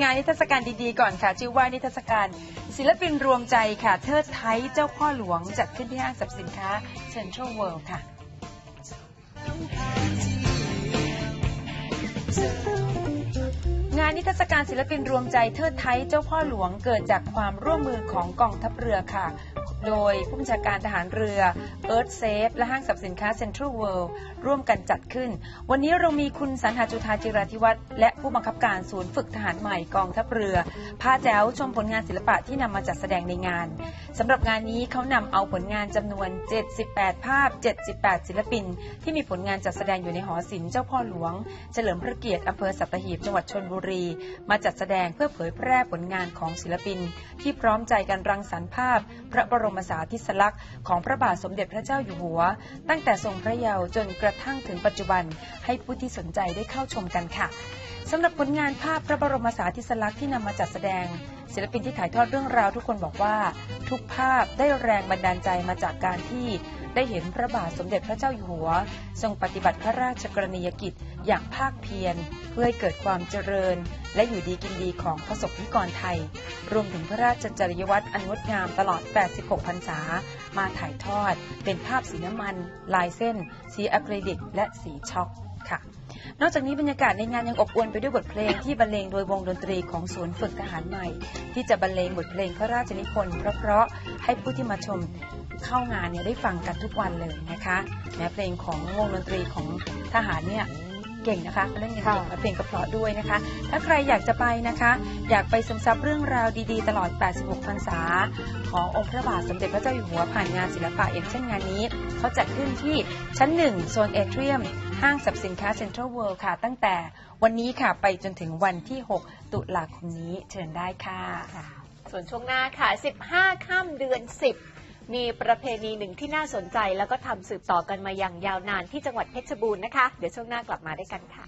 งานนิทรรศการดีๆก่อนค่ะ ชื่อว่านิทรรศการศิลปินรวมใจค่ะเทิดไทยเจ้าพ่อหลวงจัดขึ้นที่ห้างสรรพสินค้าเซ็นทรัลเวิลด์ค่ะงานนิทรรศการศิลปินรวมใจเทิดไทยเจ้าพ่อหลวงเกิดจากความร่วมมือของกองทัพเรือค่ะ โดยผู้บัญชาการทหารเรือ Earth Safe และห้างสรรพสินค้า Central World ร่วมกันจัดขึ้น วันนี้เรามีคุณสันหาจุธาจิราธิวัฒน์และผู้บังคับการศูนย์ฝึกทหารใหม่กองทัพเรือพาแจ๋วชมผลงานศิลปะที่นำมาจัดแสดงในงานสำหรับงานนี้เขานำเอาผลงานจำนวน 78 ภาพ 78 ศิลปิน ที่มีผลงานจัดแสดงอยู่ในหอศิลป์เจ้าพ่อหลวง เฉลิมพระเกียรติอำเภอสัตหีบจังหวัดชนบุรี มาจัดแสดงเพื่อเผยแพร่ผลงานของศิลปิน ที่พร้อมใจกันรังสรรค์ภาพ พระบรมสารีริสลักษณ์ของพระบาทสมเด็จพระเจ้าอยู่หัว ตั้งแต่ทรงพระเยาว์จนกระทั่งถึงปัจจุบัน ให้ผู้ที่สนใจได้เข้าชมกันค่ะสำหรับผลงานภาพพระบรมสารีริสลักษณ์ที่นำมาจัดแสดง ศิลปินที่ถ่ายทอดเรื่องราวทุกคนบอกว่า ทุกภาพได้แรงบันดาลใจมาจากการที่ได้เห็นพระบาทสมเด็จพระเจ้าอยู่หัว ทรงปฏิบัติพระราชกรณียกิจอย่างภาคเพียร เพื่อให้เกิดความเจริญ และอยู่ดีกินดีของพระสงฆ์นิกรไทย รวมถึงพระราชจริยวัตรอันงดงามตลอด 86 พรรษา มาถ่ายทอด เป็นภาพสีน้ำมัน ลายเส้น สีอะคริลิก และสีช็อกค่ะ นอกจากนี้บรรยากาศในงานยังอบอวลไปด้วยบทเพลงที่บรรเลงโดยวงดนตรีของศูนย์ฝึกทหารใหม่ ที่จะบรรเลงบทเพลงพระราชนิพนธ์เพราะๆให้ผู้ที่มาชมเข้างานเนี่ยได้ฟังกันทุกวันเลยนะคะแม้เพลงของวงดนตรีของทหารเนี่ย เก่งนะคะเล่นกันเก่งและเพลงก็เพราะด้วยนะคะ ถ้าใครอยากจะไปนะคะ อยากไปซึมซับเรื่องราวดีๆ ตลอด 86 พรรษา ขององค์พระบาทสมเด็จพระเจ้าอยู่หัวผ่านงานศิลปะอย่างเช่นงานนี้ เขาจัดขึ้นที่ชั้น 1 โซนเอเทียม ห้างสรรพสินค้าเซ็นทรัลเวิลด์ค่ะ ตั้งแต่วันนี้ค่ะไปจนถึงวันที่ 6 ตุลาคมนี้เชิญได้ค่ะ ส่วนช่วงหน้าค่ะ 15ค่ำเดือน 10 มีประเพณีหนึ่งที่น่าสนใจ แล้วก็ทำสืบต่อกันมาอย่างยาวนานที่จังหวัดเพชรบูรณ์นะคะ เดี๋ยวช่วงหน้ากลับมาด้วยกันค่ะ